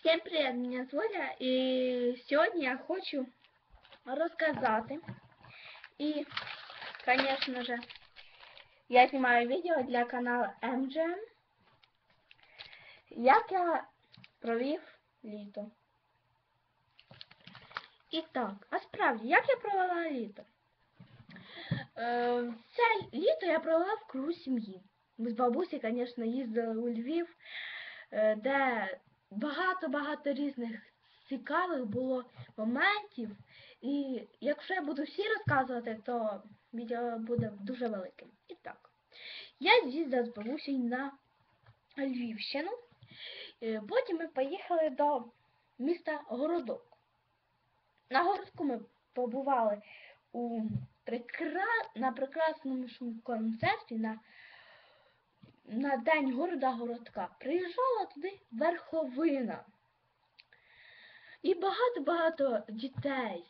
Всем привет, меня Оля, и сегодня я хочу рассказать. И, конечно же, я снимаю видео для канала MGM. Як я провів літо. І так, а справді, як я провела літо? Е, це літо я провела в кругу сім'ї. Ми з бабусі, звісно, їздили у Львів, е, де багато-багато різних цікавих було моментів. І якщо я буду всі розказувати, то відео буде дуже великим. І так, я з'їздила з бабусею на Львівщину. Е, Потім ми поїхали до міста Городок. На городку ми побували у прекра... на прекрасному концерті на... на День города Городка. Приїжджала туди верховина. І багато-багато дітей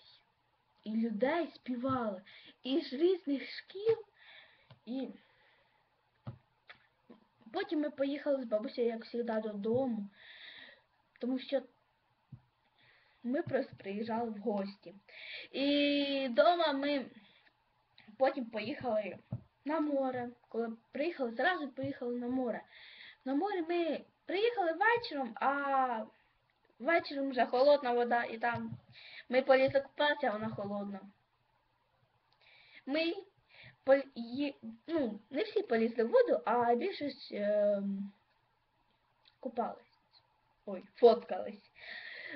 і людей співали із різних шкіл. І потім ми поїхали з бабусею, як завжди, додому, тому що ми просто приїжджали в гості. І вдома ми потім поїхали на море. Коли приїхали, зразу поїхали на море. На море ми приїхали вечором, а вечором вже холодна вода, і там ми полізли купатися, а вона холодна. Ми ну, не всі полізли в воду, а більшість е... купались. Ой, фоткались.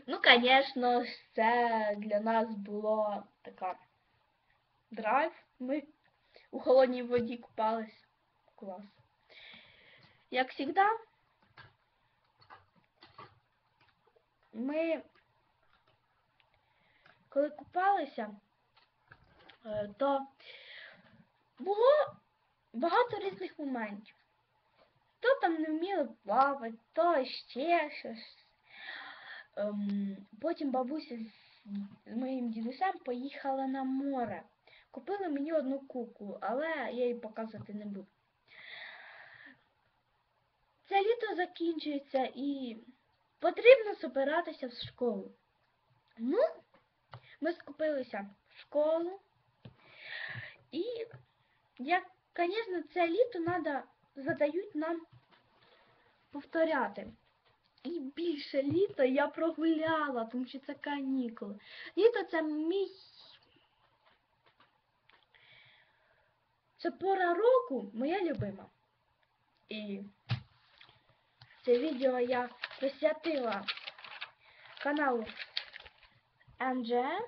Ну, звісно, це для нас було така драйв. Ми у холодній воді купались. Клас. Як завжди, ми, коли купалися, е, то було багато різних моментів. То там не вміли плавати, то ще щось. Ем, потім бабуся з моїм дідусем поїхала на море. Купили мені одну куклу, але я її показувати не буду. Це літо закінчується і потрібно збиратися в школу. Ну, ми скупилися в школу. І, звісно, це літо треба задають нам повторяти. І більше літа я прогуляла, тому що це канікули. Літо це мій. Це пора року моя любима. І це відео я присвятила каналу MGM.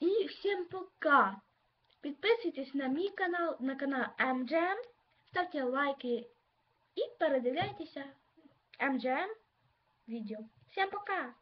І всім пока! Підписуйтесь на мій канал, на канал MGM, ставте лайки і передивляйтеся MGM відео. Всем пока!